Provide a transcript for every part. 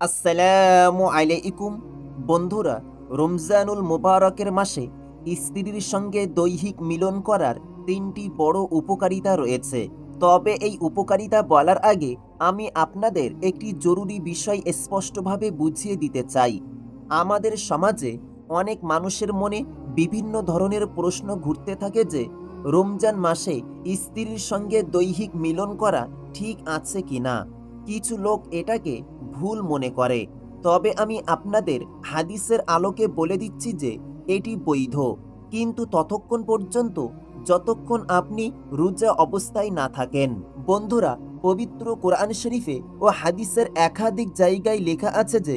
আসসালামু আলাইকুম। বন্ধুরা, রমজানুল মোবারকের মাসে স্ত্রীর সঙ্গে দৈহিক মিলন করার তিনটি বড় উপকারিতা রয়েছে। তবে এই উপকারিতা বলার আগে আমি আপনাদের একটি জরুরি বিষয় স্পষ্টভাবে বুঝিয়ে দিতে চাই। আমাদের সমাজে অনেক মানুষের মনে বিভিন্ন ধরনের প্রশ্ন ঘুরতে থাকে যে, রমজান মাসে স্ত্রীর সঙ্গে দৈহিক মিলন করা ঠিক আছে কিনা? কিছু লোক এটাকে ভুল মনে করে। তবে আমি আপনাদের হাদিসের আলোকে বলে দিচ্ছি যে, এটি বৈধ। কিন্তু ততক্ষণ পর্যন্ত যতক্ষণ আপনি রোজা অবস্থায় না থাকেন। বন্ধুরা, পবিত্র কোরআন শরীফে ও হাদিসের একাধিক জায়গায় লেখা আছে যে,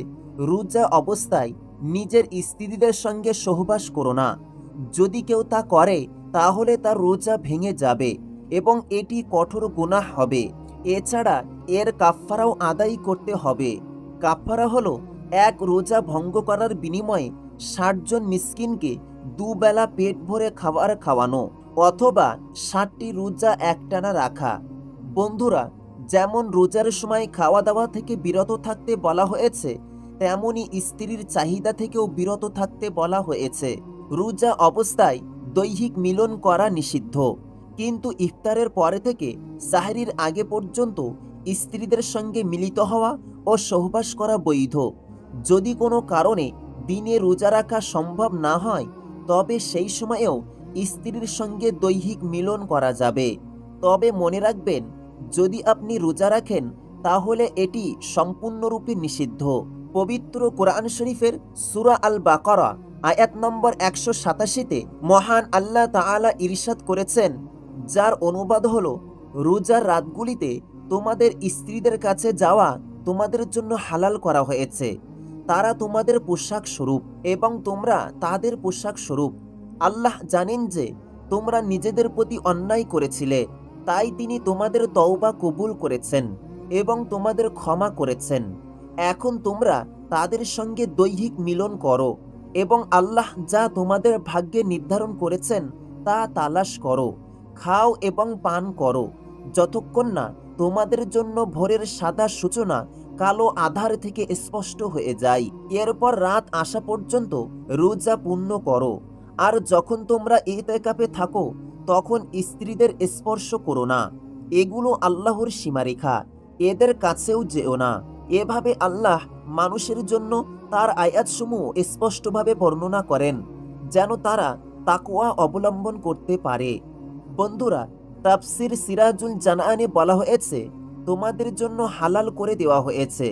রোজা অবস্থায় নিজের স্ত্রীদের সঙ্গে সহবাস করো না। যদি কেউ তা করে, তাহলে তার রোজা ভেঙে যাবে এবং এটি কঠোর গুনাহ হবে। এছাড়া এর কাফফারাও আদায় করতে হবে। কাফফারা হলো এক রোজা ভঙ্গ করার বিনিময়ে ষাটজন মিসকিনকে দুবেলা পেট ভরে খাবার খাওয়ানো অথবা ষাটটি রোজা একটানা রাখা। বন্ধুরা, যেমন রোজার সময় খাওয়া দাওয়া থেকে বিরত থাকতে বলা হয়েছে তেমনই স্ত্রীর চাহিদা থেকেও বিরত থাকতে বলা হয়েছে। রোজা অবস্থায় দৈহিক মিলন করা নিষিদ্ধ। কিন্তু ইফতারের পরে থেকে সাহরির আগে পর্যন্ত স্ত্রীদের সঙ্গে মিলিত হওয়া ও সহবাস করা বৈধ। যদি কোনো কারণে দিনে রোজা রাখা সম্ভব না হয়, তবে সেই সময়েও স্ত্রীর সঙ্গে দৈহিক মিলন করা যাবে। তবে মনে রাখবেন, যদি আপনি রোজা রাখেন, তাহলে এটি সম্পূর্ণরূপে নিষিদ্ধ। পবিত্র কোরআন শরীফের সুরা আল বাকরা আয়াত নম্বর একশো সাতাশিতে মহান আল্লাহ তাআলা ইরশাদ করেছেন যার অনুবাদ হল, রোজার রাতগুলিতে তোমাদের স্ত্রীদের কাছে যাওয়া তোমাদের জন্য হালাল করা হয়েছে। তারা তোমাদের পোশাক স্বরূপ এবং তোমরা তাদের পোশাক স্বরূপ। আল্লাহ জানেন যে তোমরা নিজেদের প্রতি অন্যায় করেছিলে, তাই তিনি তোমাদের তওবা কবুল করেছেন এবং তোমাদের ক্ষমা করেছেন। এখন তোমরা তাদের সঙ্গে দৈহিক মিলন করো এবং আল্লাহ যা তোমাদের ভাগ্যে নির্ধারণ করেছেন তা তালাশ করো। খাও এবং পান করো। যতক্ষণ না তোমাদের জন্য ভোরের সাদা সূচনা কালো আধার থেকে স্পষ্ট হয়ে যায়, এরপর রাত আসা পর্যন্ত রোজা পূর্ণ করো। আর যখন তোমরা এতেকাপে থাকো, তখন স্ত্রীদের স্পর্শ করো না। এগুলো আল্লাহর সীমারেখা, এদের কাছেও যেও না। এভাবে আল্লাহ মানুষের জন্য তার আয়াতসমূহ স্পষ্টভাবে বর্ণনা করেন, যেন তারা তাকোয়া অবলম্বন করতে পারে। বন্ধুরা, তাফসির সিরাজুল জানানে বলা হয়েছে, তোমাদের জন্য হালাল করে দেওয়া হয়েছে।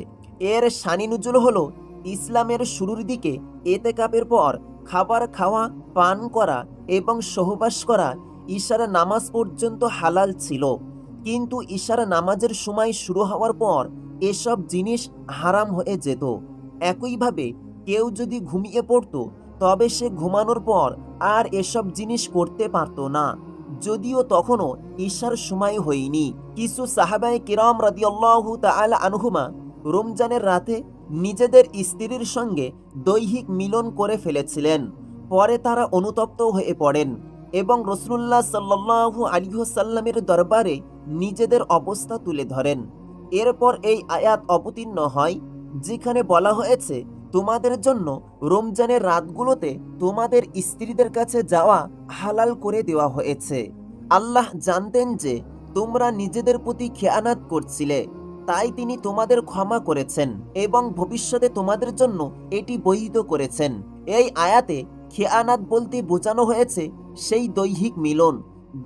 এর শানিনুজুল হলো, ইসলামের শুরুর দিকে এতে কাপের পর খাবার খাওয়া, পান করা এবং সহবাস করা ইশারা নামাজ পর্যন্ত হালাল ছিল। কিন্তু ইশারা নামাজের সময় শুরু হওয়ার পর এসব জিনিস হারাম হয়ে যেত। একইভাবে কেউ যদি ঘুমিয়ে পড়তো, তবে সে ঘুমানোর পর আর এসব জিনিস করতে পারত না। যদিও তখনও ঈশার সময় হয়নি। কিছু সাহাবায়ে কিরাম রাদিয়াল্লাহু তাআলা আনহুমা রমজানের রাতে নিজেদের স্ত্রীর সঙ্গে দৈহিক মিলন করে ফেলেছিলেন। পরে তারা অনুতপ্ত হয়ে পড়েন এবং রসুল্লাহ সাল্লাল্লাহু আলাইহি সাল্লামের দরবারে নিজেদের অবস্থা তুলে ধরেন। এরপর এই আয়াত অবতীর্ণ হয়, যেখানে বলা হয়েছে তোমাদের জন্য রমজানের রাতগুলোতে তোমাদের স্ত্রীদের কাছে যাওয়া হালাল করে দেওয়া হয়েছে। আল্লাহ জানতেন যে তোমরা নিজেদের প্রতি খেয়ানাত করছিলে, তাই তিনি তোমাদের ক্ষমা করেছেন এবং ভবিষ্যতে তোমাদের জন্য এটি বৈধ করেছেন। এই আয়াতে খেয়ানাত বলতে বোঝানো হয়েছে সেই দৈহিক মিলন,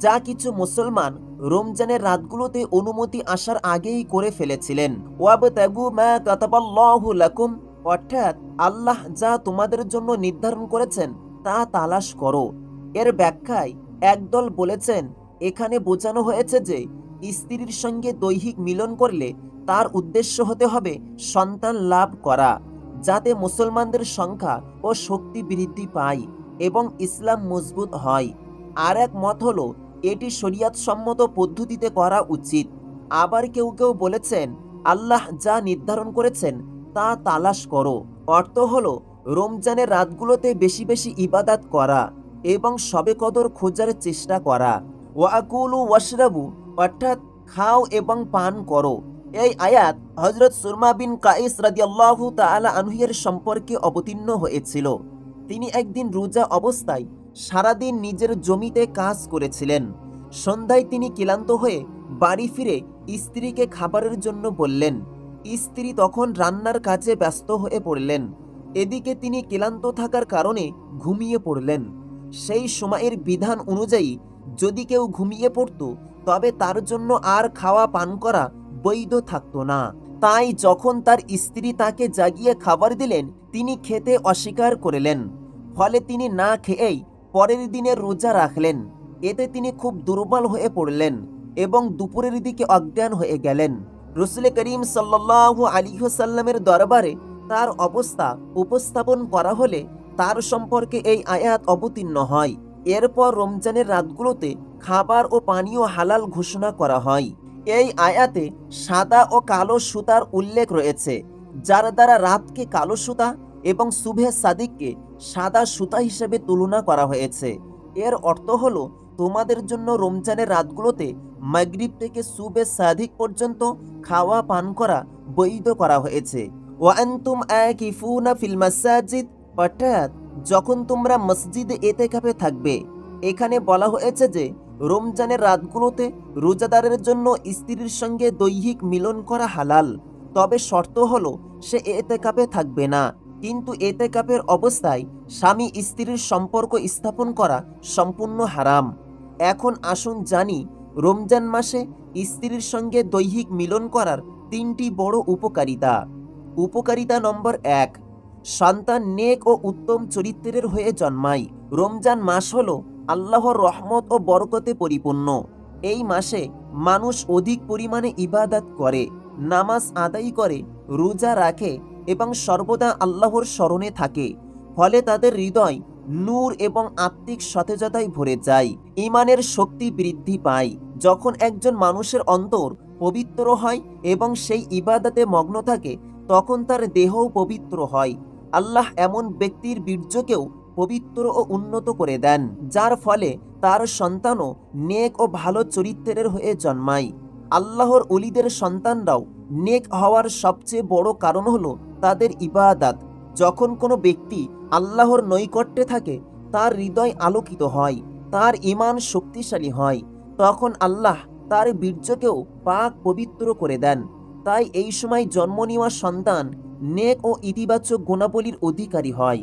যা কিছু মুসলমান রমজানের রাতগুলোতে অনুমতি আসার আগেই করে ফেলেছিলেন। ওয়াবতাগু মা কাতাবাল্লাহু লাকুম অর্থাৎ আল্লাহ যা তোমাদের জন্য নির্ধারণ করেছেন, তা তালাশ করো। এর ব্যাখ্যায় একদল বলেছেন, এখানে বোঝানো হয়েছে যে স্ত্রীর সঙ্গে দৈহিক মিলন করলে তার উদ্দেশ্য হতে হবে সন্তান লাভ করা, যাতে মুসলমানদের সংখ্যা ও শক্তি বৃদ্ধি পায় এবং ইসলাম মজবুত হয়। আর এক মত হল, এটি শরিয়াতসম্মত পদ্ধতিতে করা উচিত। আবার কেউ কেউ বলেছেন, আল্লাহ যা নির্ধারণ করেছেন তা তালাশ করো। অর্থ হলো, রমজানের রাতগুলোতে বেশি বেশি ইবাদাত করা এবং সবে কদর খোঁজার চেষ্টা করা। ওয়াকুলু ওয়াশরাবু, অর্থাৎ খাও এবং পান করো। এই আয়াত হজরত সুরমা বিন কাইস রাদিয়াল্লাহু তাআলা আনহুয়ের সম্পর্কে অবতীর্ণ হয়েছিল। তিনি একদিন রোজা অবস্থায় সারাদিন নিজের জমিতে কাজ করেছিলেন। সন্ধ্যায় তিনি ক্লান্ত হয়ে বাড়ি ফিরে স্ত্রীকে খাবারের জন্য বললেন স্ত্রী তখন রান্নার কাজে ব্যস্ত হয়ে পড়লেন। এদিকে তিনি ক্লান্ত থাকার কারণে ঘুমিয়ে পড়লেন। সেই সময়ের বিধান অনুযায়ী যদি কেউ ঘুমিয়ে পড়ত, তবে তার জন্য আর খাওয়া পান করা বৈধ থাকত না। তাই যখন তার স্ত্রী তাকে জাগিয়ে খাবার দিলেন, তিনি খেতে অস্বীকার করলেন। ফলে তিনি না খেয়েই পরের দিনে রোজা রাখলেন। এতে তিনি খুব দুর্বল হয়ে পড়লেন এবং দুপুরের দিকে অজ্ঞান হয়ে গেলেন। রসুল করিম সাল্লাহ আলিহসাল্লামের দরবারে তার অবস্থা উপস্থাপন করা হলে তার সম্পর্কে এই আয়াত অবতীর্ণ হয়। এরপর রমজানের রাতগুলোতে খাবার ও পানীয় হালাল ঘোষণা করা হয়। এই আয়াতে সাদা ও কালো সুতার উল্লেখ রয়েছে, যার দ্বারা রাতকে কালো সুতা এবং শুভে সাদিককে সাদা সুতা হিসেবে তুলনা করা হয়েছে। এর অর্থ হলো তোমাদের জন্য রমজানের রাতগুলোতে মাগরিব থেকে সুবে সাধিক পর্যন্ত খাওয়া, পান করা বৈধ করা হয়েছে। ওয়ান্তুম আকিফুনা ফিল মাসাজিদ, অর্থাৎ যখন তোমরা মসজিদে এতেকাফে থাকবে, এখানে বলা হয়েছে যে রমজানের রাতগুলোতে রোজাদারের জন্য স্ত্রীর সঙ্গে দৈহিক মিলন করা হালাল। তবে শর্ত হলো সে এতে কাপে থাকবে না। কিন্তু এতে কাপের অবস্থায় স্বামী স্ত্রীর সম্পর্ক স্থাপন করা সম্পূর্ণ হারাম। এখন আসুন জানি, রমজান মাসে স্ত্রীর সঙ্গে দৈহিক মিলন করার তিনটি বড় উপকারিতা। উপকারিতা নম্বর এক, সন্তান নেক ও উত্তম চরিত্রের হয়ে জন্মায়। রমজান মাস হল আল্লাহর রহমত ও বরকতে পরিপূর্ণ। এই মাসে মানুষ অধিক পরিমাণে ইবাদত করে, নামাজ আদায় করে, রোজা রাখে এবং সর্বদা আল্লাহর স্মরণে থাকে। ফলে তাদের হৃদয় নূর এবং আত্মিক সতেজতায় ভরে যায়। ইমানের শক্তি বৃদ্ধি পায়। যখন একজন মানুষের অন্তর পবিত্র হয় এবং সেই ইবাদতে মগ্ন থাকে, তখন তার দেহও পবিত্র হয়। আল্লাহ এমন ব্যক্তির বীর্যকেও পবিত্র ও উন্নত করে দেন, যার ফলে তার সন্তানও নেক ও ভালো চরিত্রের হয়ে জন্মায়। আল্লাহর অলিদের সন্তানরাও নেক হওয়ার সবচেয়ে বড় কারণ হলো তাদের ইবাদাত। যখন কোনো ব্যক্তি আল্লাহর নৈকট্যে থাকে, তার হৃদয় আলোকিত হয়, তার ইমান শক্তিশালী হয়, তখন আল্লাহ তার বীর্যকেও পাক পবিত্র করে দেন। তাই এই সময় জন্ম নেওয়া সন্তান নেক ও ইতিবাচক গুণাবলীর অধিকারী হয়,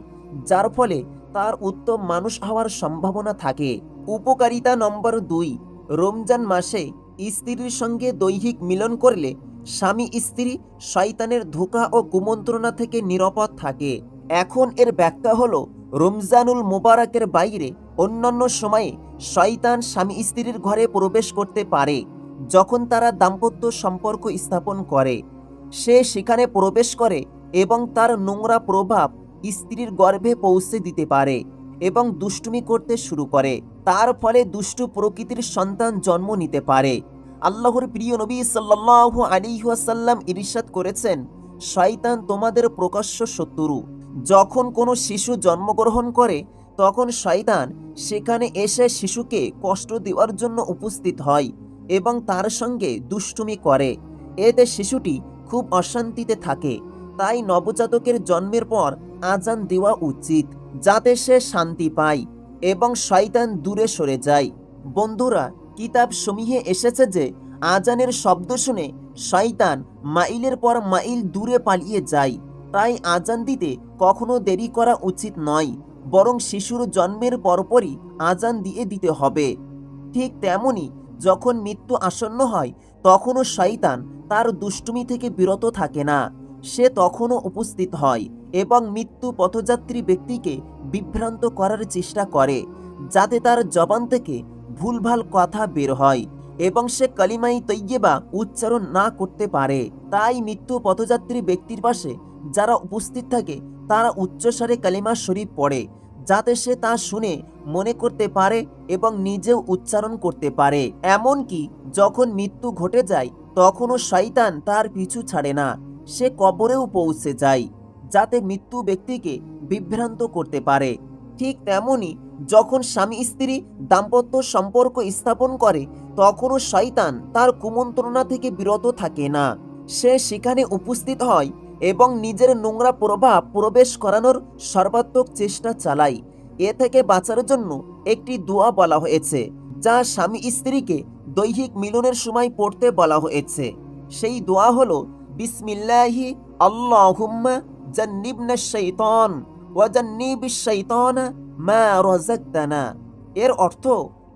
যার ফলে তার উত্তম মানুষ হওয়ার সম্ভাবনা থাকে। উপকারিতা নম্বর দুই, রমজান মাসে স্ত্রীর সঙ্গে দৈহিক মিলন করলে স্বামী স্ত্রী শয়তানের ধোকা ও কুমন্ত্রণা থেকে নিরাপদ থাকে। এখন এর ব্যাখ্যা হলো, রমজানুল মোবারকের বাইরে অন্যান্য সময়ে শয়তান স্বামী স্ত্রীর ঘরে প্রবেশ করতে পারে, যখন তারা দাম্পত্য সম্পর্ক স্থাপন করে। সে সেখানে প্রবেশ করে এবং তার নোংরা প্রভাব স্ত্রীর গর্ভে পৌঁছে দিতে পারে এবং দুষ্টুমি করতে শুরু করে। তার ফলে দুষ্টু প্রকৃতির সন্তান জন্ম নিতে পারে। আল্লাহর প্রিয় নবী সাল্লাহ আলিহাসাল্লাম ইরিশাদ করেছেন, শয়তান তোমাদের প্রকাশ্য শত্রু। যখন কোনো শিশু জন্মগ্রহণ করে, তখন শয়তান সেখানে এসে শিশুকে কষ্ট দেওয়ার জন্য উপস্থিত হয় এবং তার সঙ্গে দুষ্টুমি করে। এতে শিশুটি খুব অশান্তিতে থাকে। তাই নবজাতকের জন্মের পর আজান দেওয়া উচিত, যাতে সে শান্তি পায় এবং শয়তান দূরে সরে যায়। বন্ধুরা কিতাব সমীহে এসেছে যে, আজানের শব্দ শুনে শয়তান মাইলের পর মাইল দূরে পালিয়ে যায়। তাই আজান দিতে কখনো দেরি করা উচিত নয়, বরং শিশুর জন্মের পরপরই আজান দিয়ে দিতে হবে। ঠিক তেমনি যখন মৃত্যু আসন্ন হয়, তখনও শয়তান তার দুষ্টুমি থেকে বিরত থাকে না। সে তখনও উপস্থিত হয় এবং মৃত্যু পথযাত্রী ব্যক্তিকে বিভ্রান্ত করার চেষ্টা করে, যাতে তার জবান থেকে ভুলভাল কথা বের হয় এবং সে কালিমাই তৈয়েবা উচ্চারণ না করতে পারে। তাই মৃত্যু পথযাত্রী ব্যক্তির পাশে যারা উপস্থিত থাকে, তারা উচ্চস্বরে কালিমা শরীফ পড়ে, যাতে সে তা শুনে মনে করতে পারে এবং নিজেও উচ্চারণ করতে পারে। এমনকি যখন মৃত্যু ঘটে যায়, তখনও শয়তান তার পিছু ছাড়ে না, সে কবরেও পৌঁছে যায়, যাতে মৃত্যু ব্যক্তিকে বিভ্রান্ত করতে পারে। ঠিক তেমনি যখন স্বামী স্ত্রী দাম্পত্য সম্পর্ক স্থাপন করে, তখনও শয়তান তার কুমন্ত্রণা থেকে বিরত থাকে না। সে সেখানে উপস্থিত হয় এবং নিজের নোংরা প্রভাব প্রবেশ করানোর সর্বাত্মক চেষ্টা চালায়। এ থেকে বাঁচার জন্য একটি দোয়া বলা হয়েছে, যা স্বামী স্ত্রীকে দৈহিক মিলনের সময় পড়তে বলা হয়েছে। সেই দোয়া হলো, বিসমিল্লাহি আল্লাহুম্মা জান্নিবনা শাইতান ওয়া জান্নিবিশ শাইতান মা রাযাকতানা। এর অর্থ,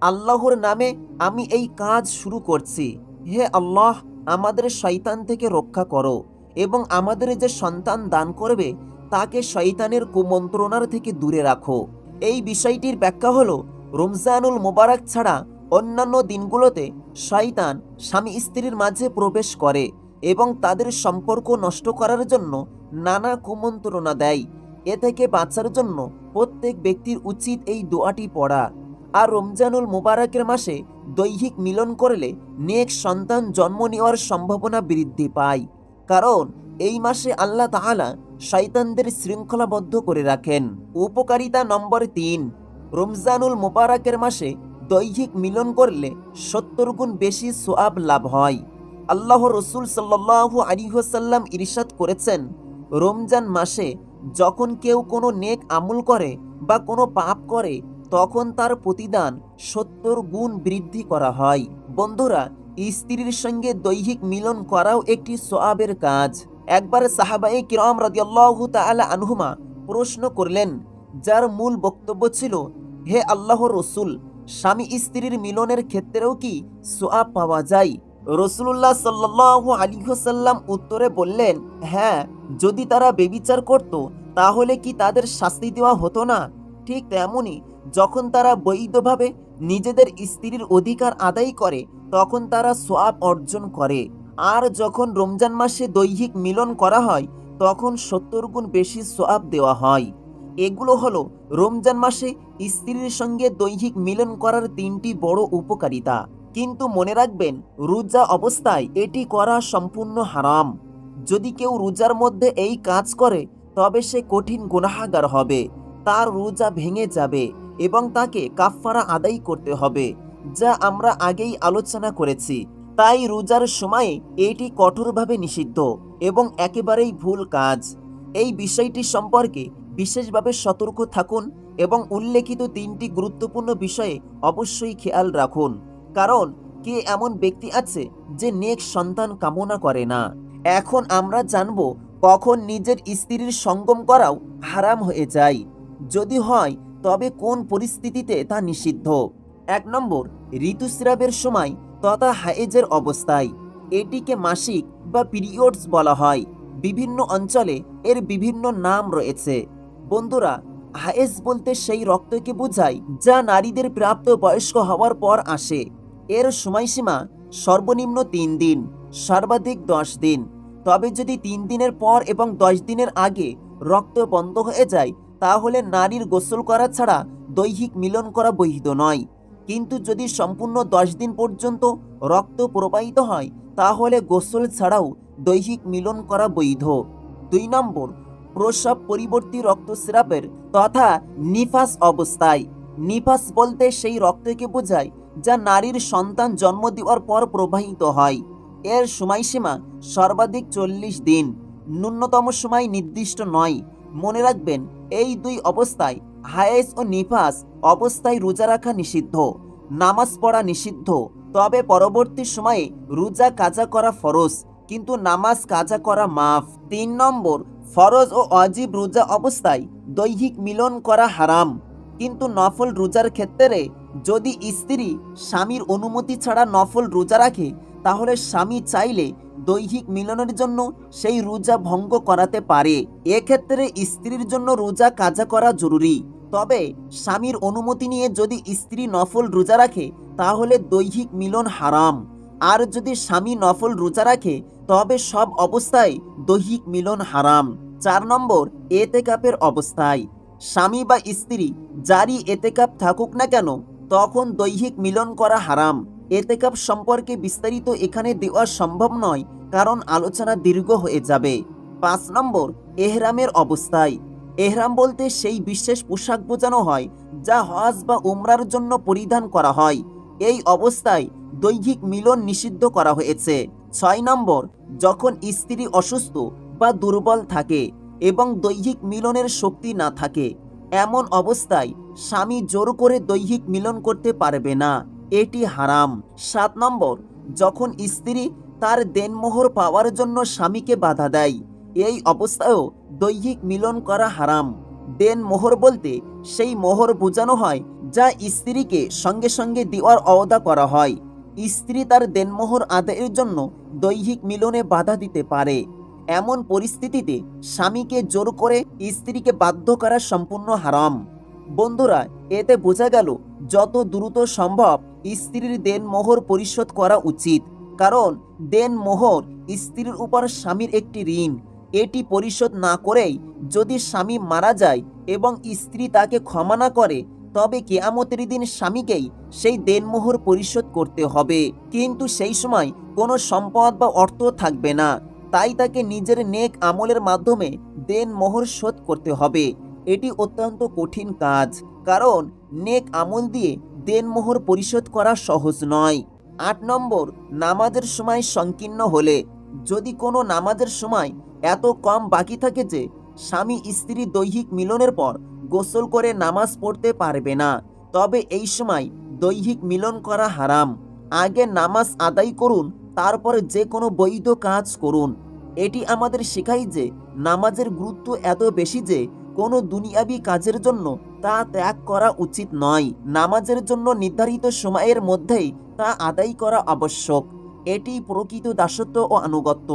আল্লাহর নামে আমি এই কাজ শুরু করছি। হে আল্লাহ, আমাদের শয়তান থেকে রক্ষা করো এবং আমাদের যে সন্তান দান করবে, তাকে শয়তানের কুমন্ত্রণার থেকে দূরে রাখো। এই বিষয়টির ব্যাখ্যা হলো, রমজানুল মোবারক ছাড়া অন্যান্য দিনগুলোতে শয়তান স্বামী স্ত্রীর মাঝে প্রবেশ করে এবং তাদের সম্পর্ক নষ্ট করার জন্য নানা কুমন্ত্রণা দেয়। এ থেকে বাঁচার জন্য প্রত্যেক ব্যক্তির উচিত এই দোয়াটি পড়া। আর রমজানুল মুবারকের মাসে দৈহিক মিলন করলে নেক সন্তান জন্ম নেওয়ার সম্ভাবনা বৃদ্ধি পায়। কারণ এই মাসে আল্লাহ তাহালা শয়তানদের শৃঙ্খলাবদ্ধ করে রাখেন। উপকারিতা নম্বর তিন, রমজানুল মুবারকের মাসে দৈহিক মিলন করলে সত্তর গুণ বেশি সোয়াব লাভ হয়। আল্লাহ রসুল সাল্লাহু আলিহাসাল্লাম ইরশাদ করেছেন, রমজান মাসে যখন কেউ কোনো নেক আমল করে বা কোনো পাপ করে, তখন তার প্রতিদান সত্তর গুণ বৃদ্ধি করা হয়। বন্ধুরা, স্ত্রীর সঙ্গে দৈহিক মিলন করাও একটি সোয়াবের কাজ। একবার সাহাবাই কিরম রাদিয়াল্লাহু তাআলা আনহুমা প্রশ্ন করলেন, যার মূল বক্তব্য ছিল, হে আল্লাহ রসুল, স্বামী স্ত্রীর মিলনের ক্ষেত্রেও কি সোয়াব পাওয়া যায় রসুল্লাহ সাল্লাহু আলিহসাল্লাম উত্তরে বললেন হ্যাঁ যদি তারা বেবিচার করত, তাহলে কি তাদের শাস্তি দেওয়া হতো না? ঠিক তেমনই যখন তারা বৈধভাবে নিজেদের স্ত্রীর অধিকার আদায় করে, তখন তারা সোয়াব অর্জন করে। আর যখন রমজান মাসে দৈহিক মিলন করা হয়, তখন সত্তর গুণ বেশি সোয়াব দেওয়া হয়। এগুলো হলো রমজান মাসে স্ত্রীর সঙ্গে দৈহিক মিলন করার তিনটি বড় উপকারিতা। কিন্তু মনে রাখবেন, রোজা অবস্থায় এটি করা সম্পূর্ণ হারাম। যদি কেউ রোজার মধ্যে এই কাজ করে, তবে সে কঠিন গুনাহাগার হবে, তার রোজা ভেঙে যাবে এবং তাকে কাফফারা আদায় করতে হবে, যা আমরা আগেই আলোচনা করেছি। তাই রোজার সময়ে এটি কঠোরভাবে নিষিদ্ধ এবং একেবারেই ভুল কাজ। এই বিষয়টি সম্পর্কে বিশেষভাবে সতর্ক থাকুন এবং উল্লেখিত তিনটি গুরুত্বপূর্ণ বিষয়ে অবশ্যই খেয়াল রাখুন। কারণ কে এমন ব্যক্তি আছে যে নেক সন্তান কামনা করে না? এখন আমরা জানব কখন নিজের স্ত্রীর সঙ্গম করাও হারাম হয়ে যায়। যদি হয়, তবে কোন পরিস্থিতিতে তা নিষিদ্ধ? এক নম্বর, ঋতুস্রাবের সময় তথা হায়েজের অবস্থায়। এটিকে মাসিক বা পিরিয়ডস বলা হয়। বিভিন্ন অঞ্চলে এর বিভিন্ন নাম রয়েছে। বন্ধুরা, হায়েজ বলতে সেই রক্তকে বোঝায় যা নারীদের প্রাপ্ত বয়স্ক হওয়ার পর আসে। এর সময়সীমা সর্বনিম্ন তিন দিন, সর্বাধিক দশ দিন। তবে যদি তিন দিনের পর এবং দশ দিনের আগে রক্ত বন্ধ হয়ে যায়, তাহলে নারীর গোসল করা ছাড়া দৈহিক মিলন করা বৈধ নয়। কিন্তু যদি সম্পূর্ণ দশ দিন পর্যন্ত রক্ত প্রবাহিত হয়, তাহলে গোসল ছাড়াও দৈহিক মিলন করা বৈধ। দুই নম্বর, প্রসব পরিবর্তী রক্তস্রাবের তথা নিফাস অবস্থায়। নিফাস বলতে সেই রক্তকে বোঝায় যা নারীর সন্তান জন্ম দেওয়ার পর প্রবাহিত হয়। এর সময়সীমা সর্বাধিক চল্লিশ দিন, ন্যূনতম সময় নির্দিষ্ট নয়। মনে রাখবেন, এই দুই অবস্থায় হায়েস ও নিফাস অবস্থায় রোজা রাখা নিষিদ্ধ, নামাজ পড়া নিষিদ্ধ। তবে পরবর্তী সময়ে রোজা কাজা করা ফরজ, কিন্তু নামাজ কাজা করা মাফ। তিন নম্বর, ফরজ ও অজীব রোজা অবস্থায় দৈহিক মিলন করা হারাম। কিন্তু নফল রোজার ক্ষেত্রে যদি স্ত্রী স্বামীর অনুমতি ছাড়া নফল রোজা রাখে, তাহলে স্বামী চাইলে দৈহিক মিলনের জন্য সেই রোজা ভঙ্গ করাতে পারে। এক্ষেত্রে স্ত্রীর জন্য রোজা কাজা করা জরুরি। তবে স্বামীর অনুমতি নিয়ে যদি স্ত্রী নফল রোজা রাখে, তাহলে দৈহিক মিলন হারাম। আর যদি স্বামী নফল রোজা রাখে, তবে সব অবস্থায় দৈহিক মিলন হারাম। চার নম্বর, এতেকাপের অবস্থায়। স্বামী বা স্ত্রী যারই এতেকাপ থাকুক না কেন তখন দৈহিক মিলন করা হারাম। এতেকাপ সম্পর্কে বিস্তারিত এখানে দেওয়া সম্ভব নয়, কারণ আলোচনা দীর্ঘ হয়ে যাবে। পাঁচ নম্বর, এহরামের অবস্থায়। এহরাম বলতে সেই বিশেষ পোশাক বোঝানো হয়, যা হজ বা উমরার জন্য পরিধান করা হয়। এই অবস্থায় দৈহিক মিলন নিষিদ্ধ করা হয়েছে। ছয় নম্বর, যখন স্ত্রী অসুস্থ বা দুর্বল থাকে এবং দৈহিক মিলনের শক্তি না থাকে, এমন অবস্থায় স্বামী জোর করে দৈহিক মিলন করতে পারবে না। এটি হারাম। সাত নম্বর, যখন স্ত্রী তার দেনমোহর পাওয়ার জন্য স্বামীকে বাধা দেয়, এই অবস্থায়ও দৈহিক মিলন করা হারাম। দেন মোহর বলতে সেই মোহর বোঝানো হয় যা স্ত্রীকে সঙ্গে সঙ্গে দেওয়ার অবদা করা হয়। স্ত্রী তার দেনমোহর আদায়ের জন্য দৈহিক মিলনে বাধা দিতে পারে। এমন পরিস্থিতিতে স্বামীকে জোর করে স্ত্রীকে বাধ্য করা সম্পূর্ণ হারাম। বন্ধুরা, এতে বোঝা গেল যত দ্রুত সম্ভব স্ত্রীর দেনমোহর পরিশোধ করা উচিত। কারণ দেনমোহর স্ত্রীর উপর স্বামীর একটি ঋণ। এটি পরিশোধ না করেই যদি স্বামী মারা যায় এবং স্ত্রী তাকে ক্ষমা না করে, তবে কেয়ামতের দিন স্বামীকেই সেই দেনমোহর পরিশোধ করতে হবে। কিন্তু সেই সময় কোনো সম্পদ বা অর্থ থাকবে না। তাই তাকে নিজের নেক আমলের মাধ্যমে দেনমোহর শোধ করতে হবে। এটি অত্যন্ত কঠিন কাজ, কারণ নেক আমল দিয়ে দেনমোহর পরিশোধ করা সহজ নয়। আট নম্বর, নামাজের সময় সংকীর্ণ হলে। যদি কোনো নামাজের সময় এত কম বাকি থাকে যে, স্বামী স্ত্রী দৈহিক মিলনের পর গোসল করে নামাজ পড়তে পারবে না, তবে এই সময় দৈহিক মিলন করা হারাম। আগে নামাজ আদায় করুন, তারপরে যে কোনো বৈধ কাজ করুন। এটি আমাদের শেখায় যে, নামাজের গুরুত্ব এত বেশি যে কোনো দুনিয়াবি কাজের জন্য তা ত্যাগ করা উচিত নয়। নামাজের জন্য নির্ধারিত সময়ের মধ্যেই তা আদায় করা আবশ্যক। এটি প্রকৃত দাসত্ব ও আনুগত্য।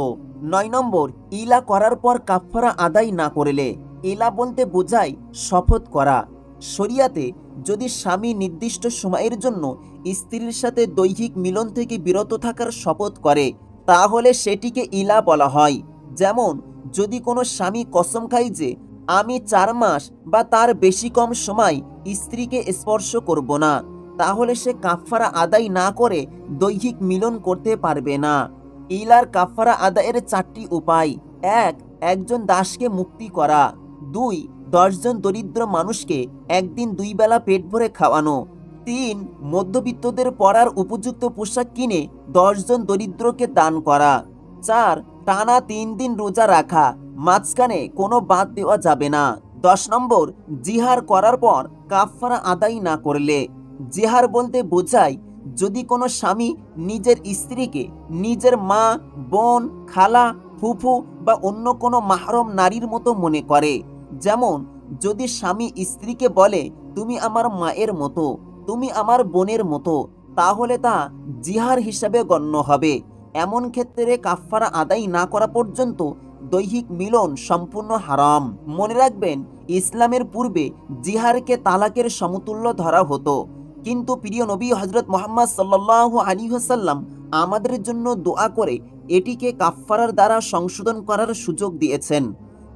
নয় নম্বর, ইলা করার পর কাফারা আদায় না করলে। ইলা বলতে বোঝায় শপথ করা। শরিয়াতে যদি স্বামী নির্দিষ্ট সময়ের জন্য স্ত্রীর সাথে দৈহিক মিলন থেকে বিরত থাকার শপথ করে, তাহলে সেটিকে ইলা বলা হয়। যেমন, যদি কোনো স্বামী কসম খায় যে আমি চার মাস বা তার বেশি কম সময় স্ত্রীকে স্পর্শ করব না, তাহলে সে কাফারা আদায় না করে দৈহিক মিলন করতে পারবে না। ইলার কাফারা আদায়ের চারটি উপায়। এক, একজন দাসকে মুক্তি করা। দুই, দশজন দরিদ্র মানুষকে একদিন দুই বেলা পেট ভরে খাওয়ানো। তিন, মধ্যবিত্তদের পরার উপযুক্ত পোশাক কিনে দশজন দরিদ্রকে দান করা। চার, টানা তিন দিন রোজা রাখা। মাঝখানে কোনো বাদ দেওয়া যাবে না। দশ নম্বর, জিহার করার পর কাফারা আদায় না করলে। জিহার বলতে বোঝায়, যদি কোনো স্বামী নিজের স্ত্রীকে নিজের মা, বোন, খালা, ফুফু বা অন্য কোনো মাহরম নারীর মতো মনে করে। যেমন, যদি স্বামী স্ত্রীকে বলে, তুমি আমার মায়ের মতো, তুমি আমার বোনের মতো তাহলে তা জিহার হিসাবে গণ্য হবে। এমন ক্ষেত্রে কাফফারা আদায় না করা পর্যন্ত দৈহিক মিলন সম্পূর্ণ হারাম। মনে রাখবেন, ইসলামের পূর্বে জিহারকে তালাকের সমতুল্য ধরা হতো। কিন্তু প্রিয় নবী হজরত মোহাম্মদ সাল্লাহ আলী হাসাল্লাম আমাদের জন্য দোয়া করে এটিকে কাফফারার দ্বারা সংশোধন করার সুযোগ দিয়েছেন।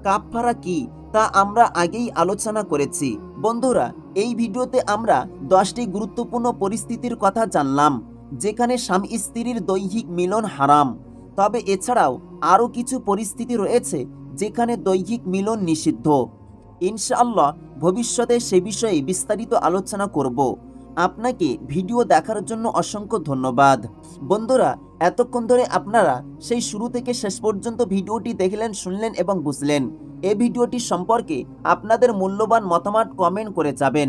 কাফফারা কি তা আমরা আগেই আলোচনা করেছি। বন্ধুরা, এই ভিডিওতে আমরা দশটি গুরুত্বপূর্ণ পরিস্থিতির কথা জানলাম। যেখানে স্বামী স্ত্রীর দৈহিক মিলন হারাম। তবে এছাড়াও আরও কিছু পরিস্থিতি রয়েছে যেখানে দৈহিক মিলন নিষিদ্ধ। ইনশাআল্লাহ ভবিষ্যতে সে বিষয়ে বিস্তারিত আলোচনা করব। আপনাকে ভিডিও দেখার জন্য অসংখ্য ধন্যবাদ। বন্ধুরা, এতক্ষণ ধরে আপনারা সেই শুরু থেকে শেষ পর্যন্ত ভিডিওটি দেখলেন, শুনলেন এবং বুঝলেন। এ ভিডিওটি সম্পর্কে আপনাদের মূল্যবান মতামত কমেন্ট করে যাবেন।